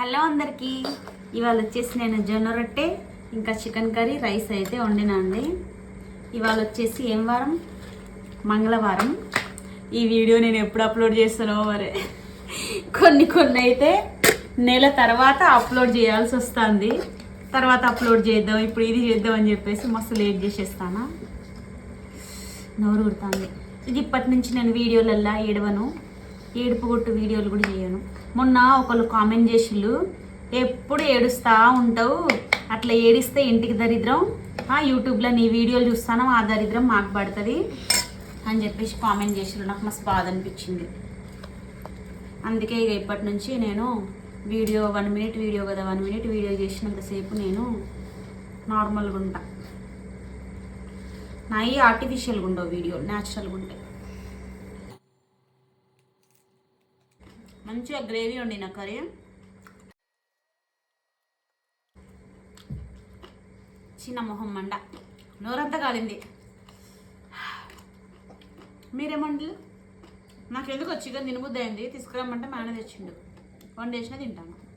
Hello అందరికీ. ఇవాళ వచ్చేసి నేను జొన్న రొట్టె ఇంకా చికెన్ కర్రీ రైస్ అయితే వండినా అండి. ఇవాళ వచ్చేసి ఏం వారం? మంగళవారం. ఈ వీడియో నేను ఎప్పుడు అప్లోడ్ చేస్తానో మరి. కొన్ని కొన్ని అయితే నెల తర్వాత అప్లోడ్ చేయాల్సి వస్తుంది. తర్వాత అప్లోడ్ చేద్దాం ఇప్పుడు ఇది చేద్దాం అని చెప్పేసి మస్తు లేట్ చేసేస్తానా? నోరు ఊరుతుంది. ఇది ఇప్పటి నుంచి నేను వీడియోలల్లా ఏడవను. ఏడుపు కొట్టు వీడియోలు కూడా చేయను. మొన్న ఒకళ్ళు కామెంట్ చేసిళ్ళు ఎప్పుడు ఏడుస్తా ఉంటావు? అట్లా ఏడిస్తే ఇంటికి దరిద్రం? ఆ, యూట్యూబ్లో నీ వీడియోలు చూస్తాను? ఆ దరిద్రం మాకు పడుతుంది. అని చెప్పేసి కామెంట్ చేసిళ్ళు. నాకు మస్తు బాధ అనిపించింది. అందుకే ఇక ఇప్పటి నుంచి నేను వీడియో వన్ మినిట్ వీడియో కదా వన్ మినిట్ వీడియో చేసినంతసేపు నేను నార్మల్గా ఉంటా. నాయి ఆర్టిఫిషియల్గా ఉండవు వీడియో న్యాచురల్గా ఉంటాయి. మంచిగా గ్రేవీ వండిన కర్రీ. చిన్న మొహం మండ. నోరంతా కాలింది. మీరేమండి? నాకు ఎందుకు చికెన్ తినబుద్ది అయింది తీసుకురమ్మంటే మా ఆయన తెచ్చిండు. వండేసిన తింటాను.